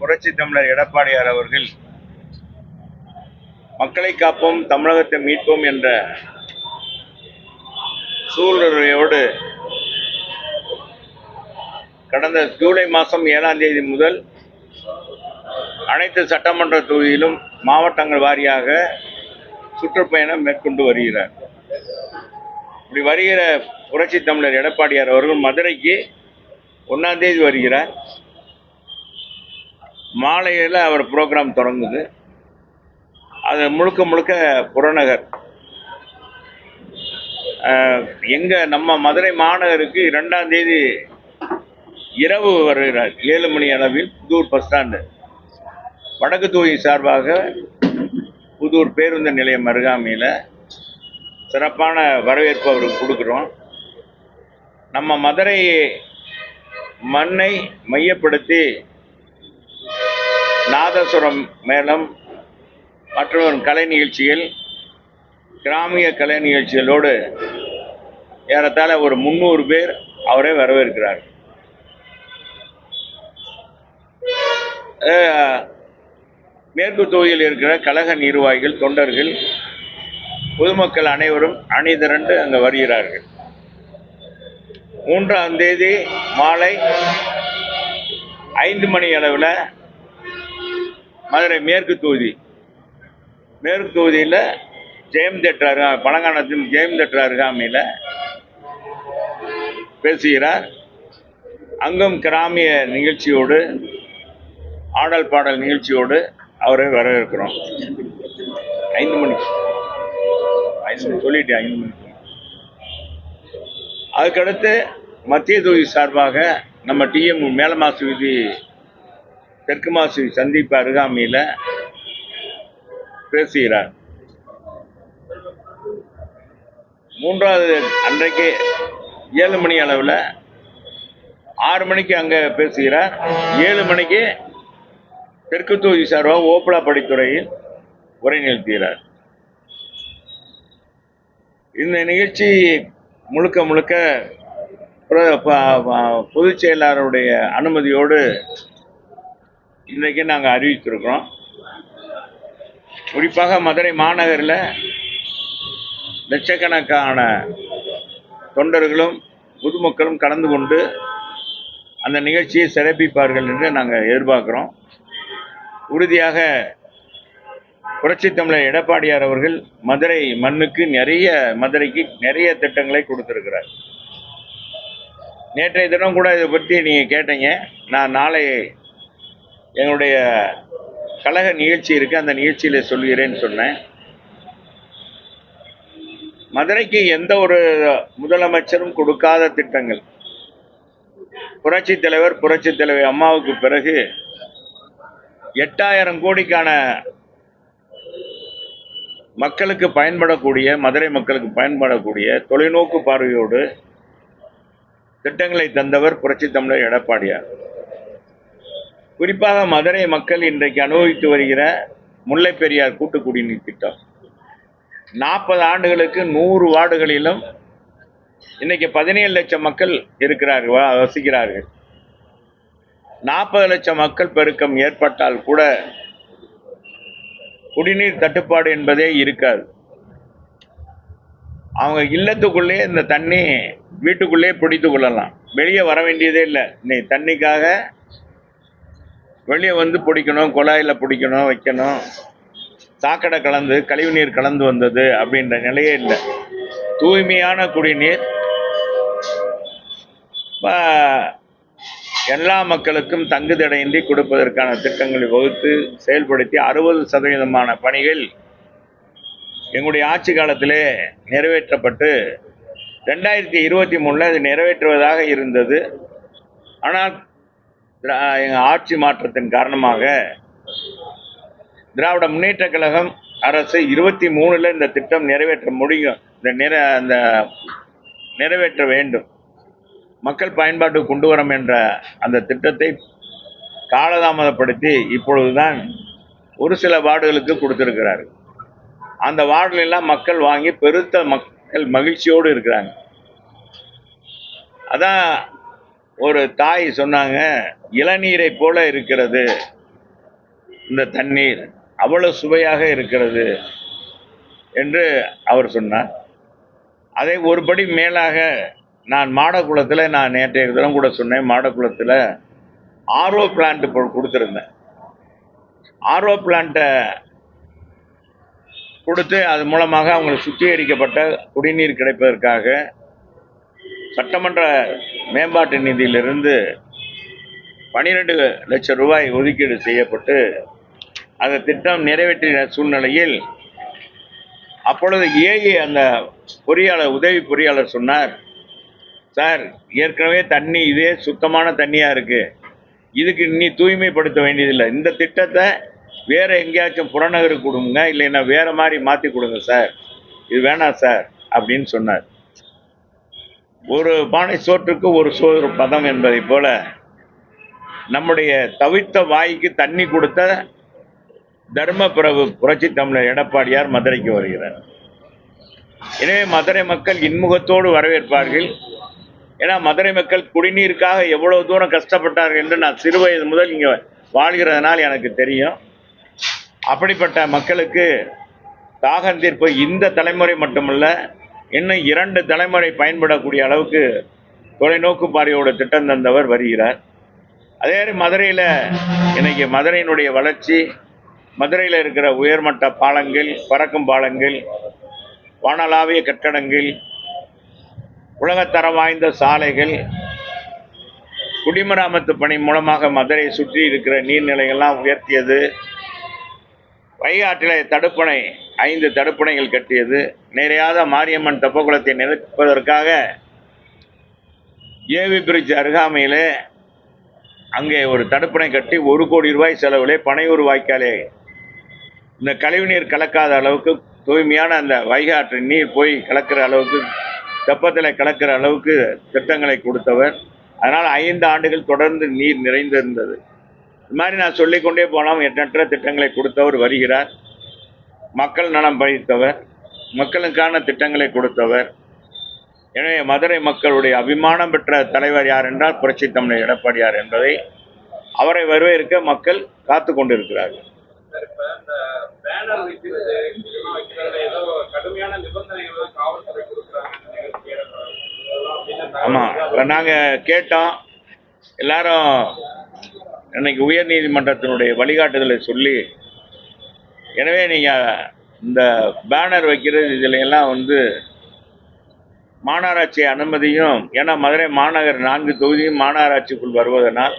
புரட்சி தமிழர் எடப்பாடியார் அவர்கள் மக்களை காப்போம் தமிழகத்தை மீட்போம் என்ற சூழ்நிலையோடு கடந்த ஜூலை மாதம் ஏழாம் தேதி முதல் அனைத்து சட்டமன்ற தொகுதியிலும் மாவட்டங்கள் வாரியாக சுற்றுப்பயணம் மேற்கொண்டு வருகிறார். இப்படி வருகிற புரட்சி தமிழர் எடப்பாடியார் அவர்கள் மதுரைக்கு ஒன்றாம் தேதி வருகிறார். மாலையில் அவர் ப்ரோக்ராம் தொடங்குது. அது முழுக்க முழுக்க புறநகர். எங்கள் நம்ம மதுரை மாநகருக்கு இரண்டாம் தேதி இரவு வருகிறார். ஏழு மணி அளவில் புதூர் பஸ் ஸ்டாண்டு. வடக்கு தொகுதி சார்பாக புதூர் பேருந்து நிலையம் அருகாமையில் சிறப்பான வரவேற்பு அவருக்கு கொடுக்குறோம். நம்ம மதுரை மண்ணை மையப்படுத்தி நாதசுரம் மேளம் மற்றும் கலை நிகழ்ச்சிகள் கிராமிய கலை நிகழ்ச்சிகளோடு ஏறத்தாழ ஒரு முந்நூறு பேர் அவரை வரவேற்கிறார். மேற்கு தொகுதியில் இருக்கிற கழக நிர்வாகிகள் தொண்டர்கள் பொதுமக்கள் அனைவரும் அணிதிரண்டு அங்கே வருகிறார்கள். மூன்றாம் தேதி மாலை ஐந்து மணி அளவில் மதுரை மேற்கு தொகுதி. மேற்கு தொகுதியில் ஜெயம் தேட்டர் அருகா பழங்கானத்தின் ஜெயம் தேட்டர் அருகாமையில் பேசுகிறார். அங்கும் கிராமிய நிகழ்ச்சியோடு ஆடல் பாடல் நிகழ்ச்சியோடு அவரை வரவேற்கிறோம். ஐந்து மணிக்கு. ஐந்து மணி சொல்லிட்டேன் ஐந்து மணிக்கு. அதுக்கடுத்து மத்திய தொகுதி சார்பாக நம்ம டிஎம் மேலமாசு விதி தெற்கு மாசி சந்திப்பு அருகாமையில் பேசுகிறார். மூன்றாவது அன்றைக்கு ஏழு மணி அளவில் ஆறு மணிக்கு அங்கே பேசுகிறார். ஏழு மணிக்கு தெற்கு தொகுதி சார்பாக ஓப்பலா படித்துறையில் உரை நிறுத்துகிறார் இந்த நிகழ்ச்சி முழுக்க முழுக்க பொதுச் செயலாளருடைய அனுமதியோடு இன்றைக்கு நாங்கள் அறிவித்திருக்கிறோம். குறிப்பாக மதுரை மாநகரில் லட்சக்கணக்கான தொண்டர்களும் பொதுமக்களும் கலந்து கொண்டு அந்த நிகழ்ச்சியை சிறப்பிப்பார்கள் என்று நாங்கள் எதிர்பார்க்குறோம். உறுதியாக புரட்சி தமிழர் எடப்பாடியார் அவர்கள் மதுரை மண்ணுக்கு நிறைய மதுரைக்கு நிறைய திட்டங்களை கொடுத்துருக்கிறார். நேற்றைய தினம் கூட இதை பற்றி நீங்கள் கேட்டீங்க. நான் நாளை எங்களுடைய கழக நிகழ்ச்சி இருக்கு அந்த நிகழ்ச்சியில் சொல்கிறேன்னு சொன்னேன். மதுரைக்கு எந்த ஒரு முதலமைச்சரும் கொடுக்காத திட்டங்கள். புரட்சி தலைவர் புரட்சி தலைவர் அம்மாவுக்கு பிறகு எட்டாயிரம் கோடிக்கான மக்களுக்கு பயன்படக்கூடிய மதுரை மக்களுக்கு பயன்படக்கூடிய தொலைநோக்கு பார்வையோடு திட்டங்களை தந்தவர் புரட்சி தமிழர் எடப்பாடியார். குறிப்பாக மதுரை மக்கள் இன்றைக்கு அனுபவித்து வருகிற முல்லை பெரியார் கூட்டு குடிநீர் திட்டம். நாற்பது ஆண்டுகளுக்கு நூறு வார்டுகளிலும் இன்னைக்கு பதினேழு லட்சம் மக்கள் இருக்கிறார்கள் வா- வசிக்கிறார்கள். நாற்பது லட்சம் மக்கள் பெருக்கம் ஏற்பட்டால் கூட குடிநீர் தட்டுப்பாடு என்பதே இருக்காது. அவங்க இல்லத்துக்குள்ளே இந்த தண்ணி வீட்டுக்குள்ளே பிடித்து கொள்ளலாம். வெளியே வர வேண்டியதே இல்லை. இன்னைக்கு தண்ணிக்காக வெளியே வந்து பிடிக்கணும் குழாயில் பிடிக்கணும் வைக்கணும். சாக்கடை கலந்து கழிவுநீர் கலந்து வந்தது அப்படின்ற நிலையே இல்லை. தூய்மையான குடிநீர். எல்லா மக்களுக்கும் தங்குதடையின்றி கொடுப்பதற்கான திட்டங்களை வகுத்து செயல்படுத்தி அறுபது சதவீதமான பணிகள் எங்களுடைய ஆட்சி காலத்திலே நிறைவேற்றப்பட்டு ரெண்டாயிரத்தி இருபத்தி மூணில் அது நிறைவேற்றுவதாக இருந்தது. ஆனால் எங்கள் ஆட்சி மாற்றத்தின் காரணமாக திராவிட முன்னேற்ற கழகம் அரசு இருபத்தி மூணில் இந்த திட்டம் நிறைவேற்ற முடியும். இந்த நிற அந்த நிறைவேற்ற வேண்டும். மக்கள் பயன்பாட்டுக்கு கொண்டு வரோம் என்ற அந்த திட்டத்தை காலதாமதப்படுத்தி இப்பொழுதுதான் ஒரு சில வார்டுகளுக்கு கொடுத்துருக்கிறார். அந்த வார்டுலெல்லாம் மக்கள் வாங்கி பெருத்த மக்கள் மகிழ்ச்சியோடு இருக்கிறாங்க. அதான் ஒரு தாய் சொன்னாங்க இளநீரை போல இருக்கிறது இந்த தண்ணீர் அவ்வளவு சுவையாக இருக்கிறது என்று அவர் சொன்னார். அதை ஒருபடி மேலாக நான் மாடக்குளத்தில் நான் நேற்றைய தினம் கூட சொன்னேன் மாடக்குளத்தில் ஆர்ஓ பிளான்ட் கொடுத்துருந்தேன். ஆர்ஓ பிளான்ட்டை கொடுத்து அது மூலமாக அவங்களுக்கு சுத்திகரிக்கப்பட்ட குடிநீர் கிடைப்பதற்காக சட்டமன்ற மேம்பாட்டு நிதியிலிருந்து பனிரெண்டு லட்சம் ரூபாய் ஒதுக்கீடு செய்யப்பட்டு அந்த திட்டம் நிறைவேற்றின சூழ்நிலையில் அப்பொழுது ஏஐ அந்த பொறியாளர் உதவி பொறியாளர் சொன்னார் சார் ஏற்கனவே தண்ணி இதே சுத்தமான தண்ணியாக இருக்குது இதுக்கு இனி தூய்மைப்படுத்த வேண்டியதில்லை. இந்த திட்டத்தை வேறு எங்கேயாச்சும் புறநகருக்கு கொடுங்க இல்லைன்னா வேறு மாதிரி மாற்றி கொடுங்க சார். இது வேணாம் சார் அப்படின்னு சொன்னார். ஒரு பானை சோற்றுக்கு ஒரு சோறு பதம் என்பதை போல நம்முடைய தவித்த வாய்க்கு தண்ணி கொடுத்த தர்மபிரபு புரட்சி தமிழர் எடப்பாடியார் மதுரைக்கு வருகிறார். எனவே மதுரை மக்கள் இன்முகத்தோடு வரவேற்பார்கள். ஏன்னா மதுரை மக்கள் குடிநீருக்காக எவ்வளவு தூரம் கஷ்டப்பட்டார்கள் என்று நான் சிறு வயது முதல் இங்கே வாழ்கிறதுனால் எனக்கு தெரியும். அப்படிப்பட்ட மக்களுக்கு தாகந்தீர்ப்பு இந்த தலைமுறை மட்டுமல்ல இன்னும் இரண்டு தலைமுறை பயன்படக்கூடிய அளவுக்கு தொலைநோக்கு பார்வையோட திட்டம் தந்தவர் வருகிறார். அதே மதுரையில் இன்னைக்கு மதுரையினுடைய வளர்ச்சி மதுரையில் இருக்கிற உயர்மட்ட பாலங்கள் பறக்கும் பாலங்கள் வானலாவிய கட்டடங்கள் உலகத்தரம் வாய்ந்த சாலைகள் குடிமராமத்து பணி மூலமாக மதுரையை சுற்றி இருக்கிற நீர்நிலைகள்லாம் உயர்த்தியது. வைகாட்டிலே தடுப்பணை ஐந்து தடுப்பணைகள் கட்டியது. நிறையாத மாரியம்மன் தெப்பகுளத்தை நிரப்பதற்காக ஏவி பிரிட்ஜ் அருகாமையிலே அங்கே ஒரு தடுப்பணை கட்டி ஒரு கோடி ரூபாய் செலவிலே பனையூர் வாய்க்காலே இந்த கழிவுநீர் கலக்காத அளவுக்கு தூய்மையான அந்த வைகாற்று நீர் போய் கலக்கிற அளவுக்கு தெப்பத்தில் கலக்கிற அளவுக்கு திட்டங்களை கொடுத்தவர். அதனால் ஐந்து ஆண்டுகள் தொடர்ந்து நீர் நிறைந்திருந்தது. இது மாதிரி நான் சொல்லிக்கொண்டே போனால் எண்ணற்ற திட்டங்களை கொடுத்தவர் வருகிறார். மக்கள் நலம் பழித்தவர் மக்களுக்கான திட்டங்களை கொடுத்தவர். எனவே மதுரை மக்களுடைய அபிமானம் பெற்ற தலைவர் யார் என்றால் புரட்சி தமிழர் எடப்பாடியார் என்பதை அவரை வரவேற்க மக்கள் காத்து கொண்டிருக்கிறார்கள். ஆமாம் நாங்கள் கேட்டோம். எல்லாரும் இன்னைக்கு உயர் நீதிமன்றத்தினுடைய வழிகாட்டுதலை சொல்லி எனவே நீங்கள் இந்த பேனர் வைக்கிறது இதில் எல்லாம் வந்து மாநகராட்சி அனுமதியும் ஏன்னா மதுரை மாநகர் நான்கு தொகுதியும் மாநகராட்சிக்குள் வருவதனால்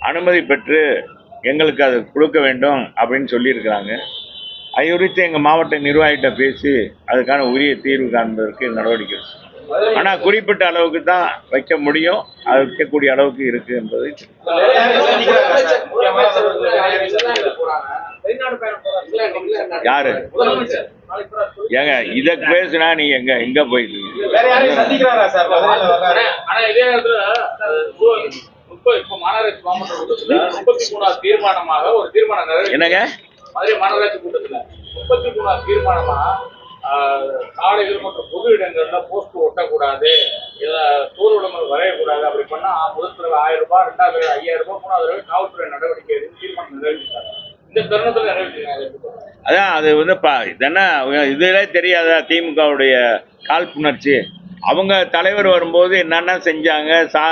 அனுமதி பெற்று எங்களுக்கு அது கொடுக்க வேண்டும் அப்படின்னு சொல்லியிருக்கிறாங்க. அது குறித்து எங்கள் மாவட்ட நிர்வாகிகிட்ட பேசி அதுக்கான உரிய தீர்வு காண்பதற்கு நடவடிக்கை ஆனால் குறிப்பிட்ட அளவுக்கு தான் வைக்க முடியும். அது வைக்கக்கூடிய அளவுக்கு இருக்கு என்பதை யாரு? ஏங்க இதை பேசுனா நீ எங்க எங்க போயிட்டு ஆனா என்னங்க? மதுரை மாநகராட்சி கூட்டத்துல முப்பத்தி மூணாவது தீர்மானமா சாலைகள் மற்றும் பொது இடங்கள்ல போஸ்ட் ஒட்டக்கூடாது. இத தூர்விடங்கள் வரையக்கூடாது. அப்படி பண்ணா முதல் தடவை ஆயிரம் ரூபாய் ரெண்டாவது தடவை ஐயாயிரம் ரூபாய் மூணாவது தடவை காவல்துறை நடவடிக்கை எடுத்து தீர்மானம் நிறைவேற்றிட்டாங்க. இந்த தருணத்துல நிறைவேற்றிருக்காங்க அதான் அது வந்து பா இதென்ன இதுல தெரியாதா திமுகவுடைய காழ்ப்புணர்ச்சி? அவங்க தலைவர் வரும்போது என்னென்ன செஞ்சாங்க? சா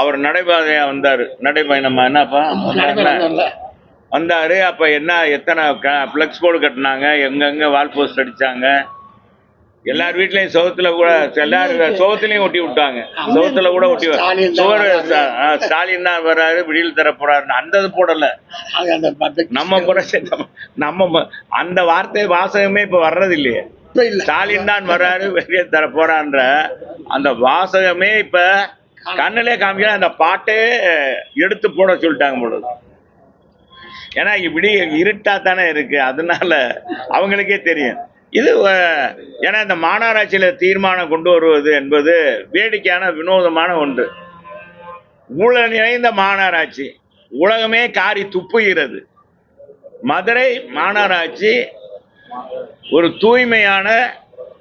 அவர் நடைபாதையா வந்தார். நடைபயணமா? என்னப்பா? வந்தாரு. அப்ப என்ன எத்தனை ஃப்ளெக்ஸ் போர்டு கட்டினாங்க எங்கெங்க வால் போஸ்ட் அடிச்சாங்க? எல்லார் வீட்லயும் சவுத்துல கூட எல்லாரும் சவுத்துலயும் ஒட்டி விட்டாங்க. சவுத்துல கூட ஒட்டி சுவர் ஸ்டாலின் தான் வர்றாரு விடியல் தர போறாருன்னு அந்த இது போடல. நம்ம புரட்சி நம்ம- அந்த வார்த்தை வாசகமே இப்ப வர்றது இல்லையே ஸ்டாலின் தான் வர்றாரு வெளியே தர போறான்ற அந்த வாசகமே இப்ப கண்ணிலே காமிக்கிற அந்த பாட்டே எடுத்து போட சொல்லிட்டாங்க பொழுது ஏன்னா இப்படி இருட்டாக தானே இருக்குது அதனால அவங்களுக்கே தெரியும். இது ஏன்னா இந்த மாநகராட்சியில் தீர்மானம் கொண்டு வருவது என்பது வேடிக்கையான வினோதமான ஒன்று. ஊழல் நிறைந்த மாநகராட்சி உலகமே காரி துப்புகிறது. மதுரை மாநகராட்சி ஒரு தூய்மையான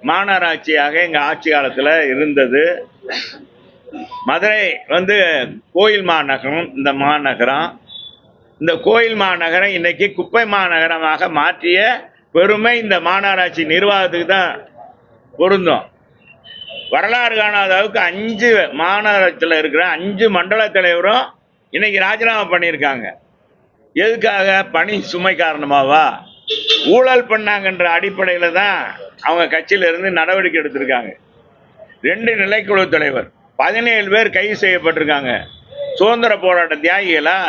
மாநகராட்சியாக எங்கள் ஆட்சி காலத்தில் இருந்தது. மதுரை வந்து கோயில் மாநகரம் இந்த மாநகரம். இந்த கோயில் மாநகரம் இன்னைக்கு குப்பை மாநகரமாக மாற்றிய பெருமை இந்த மாநகராட்சி நிர்வாகத்துக்கு தான் பொருந்தும். வரலாறு காணாத அளவுக்கு அஞ்சு மாநகரத்தில் இருக்கிற அஞ்சு மண்டல தலைவரும் இன்னைக்கு ராஜினாமா பண்ணியிருக்காங்க. எதுக்காக? பணி சுமை காரணமாவா? ஊழல் பண்ணாங்கன்ற அடிப்படையில் தான் அவங்க கட்சியிலிருந்து நடவடிக்கை எடுத்திருக்காங்க. ரெண்டு நிலைக்குழு தலைவர் பதினேழு பேர் கைது செய்யப்பட்டிருக்காங்க. சுதந்திர போராட்ட தியாகிகளா?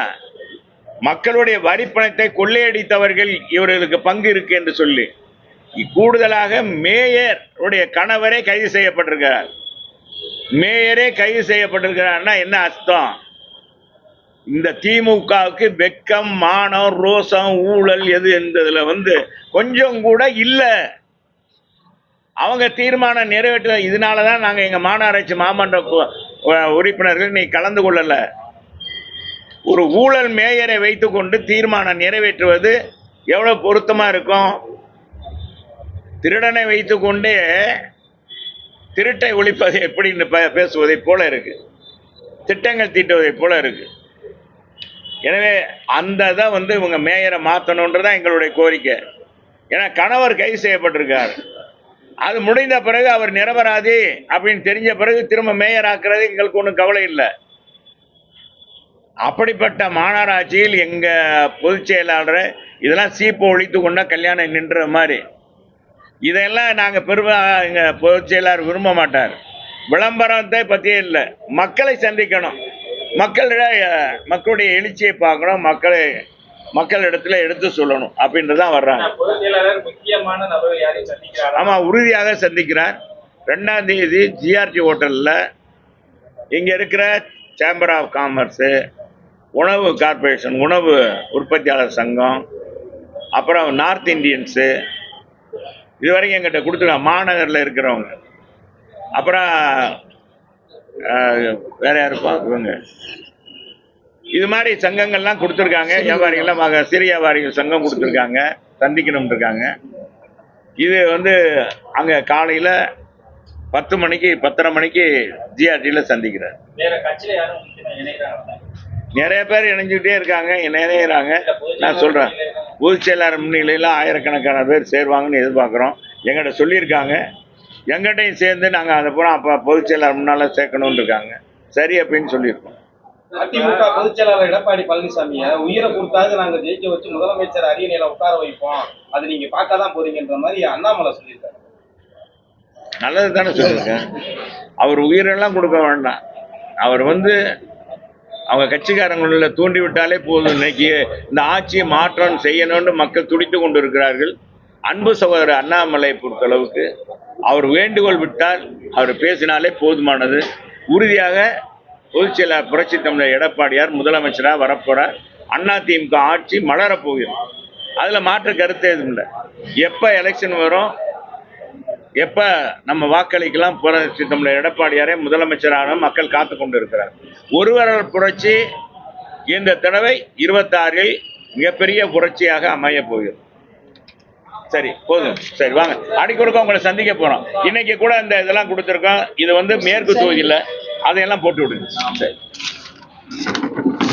மக்களுடைய வரிப்பணத்தை கொள்ளையடித்தவர்கள் இவர்களுக்கு பங்கு இருக்கு என்று சொல்லி கூடுதலாக மேயருடைய கணவரே கைது செய்யப்பட்டிருக்கிறார். மேயரே கைது செய்யப்பட்டிருக்கிறார்னா என்ன அர்த்தம்? இந்த திமுகவுக்கு வெக்கம் மானம் ரோசம் ஊழல் எது என்பதுல வந்து கொஞ்சம் கூட இல்லை. அவங்க தீர்மானம் நிறைவேற்ற இதனால தான் நாங்கள் எங்கள் மாநகராட்சி மாமன்ற உறுப்பினர்கள் நீ கலந்து கொள்ளலை. ஒரு ஊழல் மேயரை வைத்துக்கொண்டு தீர்மானம் நிறைவேற்றுவது எவ்வளோ பொருத்தமாக இருக்கும்? திருடனை வைத்துக்கொண்டே திருட்டை ஒழிப்பது எப்படின்னு பேசுவதை பேசுவதைப் போல இருக்கு. திட்டங்கள் தீட்டுவதைப் போல இருக்கு. எனவே அந்த இதை வந்து இவங்க மேயரை மாற்றணுன்றதான் எங்களுடைய கோரிக்கை. ஏன்னா கணவர் கைது செய்யப்பட்டிருக்கார். அது முடிந்த பிறகு அவர் நிரபராதி அப்படின்னு தெரிஞ்ச பிறகு திரும்ப மேயர் ஆக்குறது எங்களுக்கு ஒன்றும் கவலை இல்லை. அப்படிப்பட்ட மாநகராட்சியில் எங்க பொதுச் செயலாளர் இதெல்லாம் சீப்பு ஒழித்து கொண்டா கல்யாணம் நின்ற மாதிரி. இதெல்லாம் நாங்கள் பெருமை எங்க பொதுச் செயலாளர் விரும்ப மாட்டார். விளம்பரத்தை பற்றியே இல்லை. மக்களை சந்திக்கணும். மக்களிட மக்களுடைய எழுச்சியை பார்க்கணும். மக்களை மக்களிடத்துல எடுத்து சொல்லணும். அப்படின்ட்டு தான் வர்றாங்க. பொதுச் செயலாளர் முக்கியமான நபர்கள் யாரையும் சந்திக்கிறாரா? ஆமா உறுதியாக சந்திக்கிறார். ரெண்டாம் தேதி ஜிஆர்டி ஹோட்டல்ல இங்க இருக்கிற சேம்பர் ஆஃப் காமர்ஸ் உணவு கார்ப்பரேஷன் உணவு உற்பத்தியாளர் சங்கம் அப்புறம் நார்த் இந்தியன்ஸு இதுவரைக்கும் எங்கிட்ட கொடுத்துருக்காங்க மாநகரில் இருக்கிறவங்க. அப்புறம் வேற யாருப்பா? இவங்க. இது மாதிரி சங்கங்கள்லாம் கொடுத்துருக்காங்க. வியாபாரிகள்லாம் சிறு வியாபாரிகள் சங்கம் கொடுத்துருக்காங்க. சந்திக்கணும் இருக்காங்க. இது வந்து அங்கே காலையில் பத்து மணிக்கு பத்தரை மணிக்கு ஜிஆர்டியில் சந்திக்கிறார். வேற கட்சியில யாரும் முக்கியமா இணைகிறாங்க நிறைய பேர் இணைஞ்சுக்கிட்டே இருக்காங்க இணையிறாங்க. நான் சொல்கிறேன் பொதுச் செயலாளர் முன்னிலையில் ஆயிரக்கணக்கான பேர் சேருவாங்கன்னு எதிர்பார்க்குறோம். எங்கிட்ட சொல்லியிருக்காங்க. எங்கிட்டையும் சேர்ந்து நாங்கள் அதை பூரா அப்போ பொதுச் செயலாளர் முன்னால் சேர்க்கணும்னு இருக்காங்க. சரி அப்படின்னு சொல்லியிருக்கோம். அதிமுக பொதுச் செயலாளர் எடப்பாடி பழனிசாமிய உயிரை கொடுத்தாவது நாங்க ஜெயிக்க வச்சு முதலமைச்சர் அரியணையில உட்கார வைப்போம். அது நீங்க பார்க்கதான் போறீங்கன்ற மாதிரி அண்ணாமலை சொல்லியிருக்காரு. நல்லது தானே சொல்லியிருக்கேன் அவர் உயிரெல்லாம் கொடுக்க வேண்டாம். அவர் வந்து அவங்க கட்சிக்காரங்களில் தூண்டிவிட்டாலே போதும். இன்னைக்கு இந்த ஆட்சியை மாற்றம் செய்யணும்னு மக்கள் துடித்து கொண்டு இருக்கிறார்கள் அன்பு சகோதரர் அண்ணாமலை பொறுத்தளவுக்கு அவர் வேண்டுகோள் விட்டால் அவர் பேசினாலே போதுமானது. உறுதியாக பொதுச் செயலாளர் புரட்சி தமிழர் எடப்பாடியார் முதலமைச்சராக வரப்போகிறார் அண்ணா திமுக ஆட்சி மலரப் அதில் மாற்று கருத்து எதுவும் இல்லை. எப்போ எலெக்ஷன் வரும்? எப்ப நம்ம வாக்களிக்கலாம் புரட்சி தமிழர் எடப்பாடியாரே முதலமைச்சரான மக்கள் காத்து கொண்டு இருக்கிறார் ஒருவர் புரட்சி இந்த தடவை இருபத்தாறில் மிகப்பெரிய புரட்சியாக அமைய போகிறது சரி போதும். சரி வாங்க. அடிக்கொடுக்க உங்களை சந்திக்க போறோம். இன்னைக்கு கூட இந்த இதெல்லாம் கொடுத்துருக்கோம். இது வந்து மேற்கு தொகுதியில் அதையெல்லாம் போட்டு விடுங்க. சரி.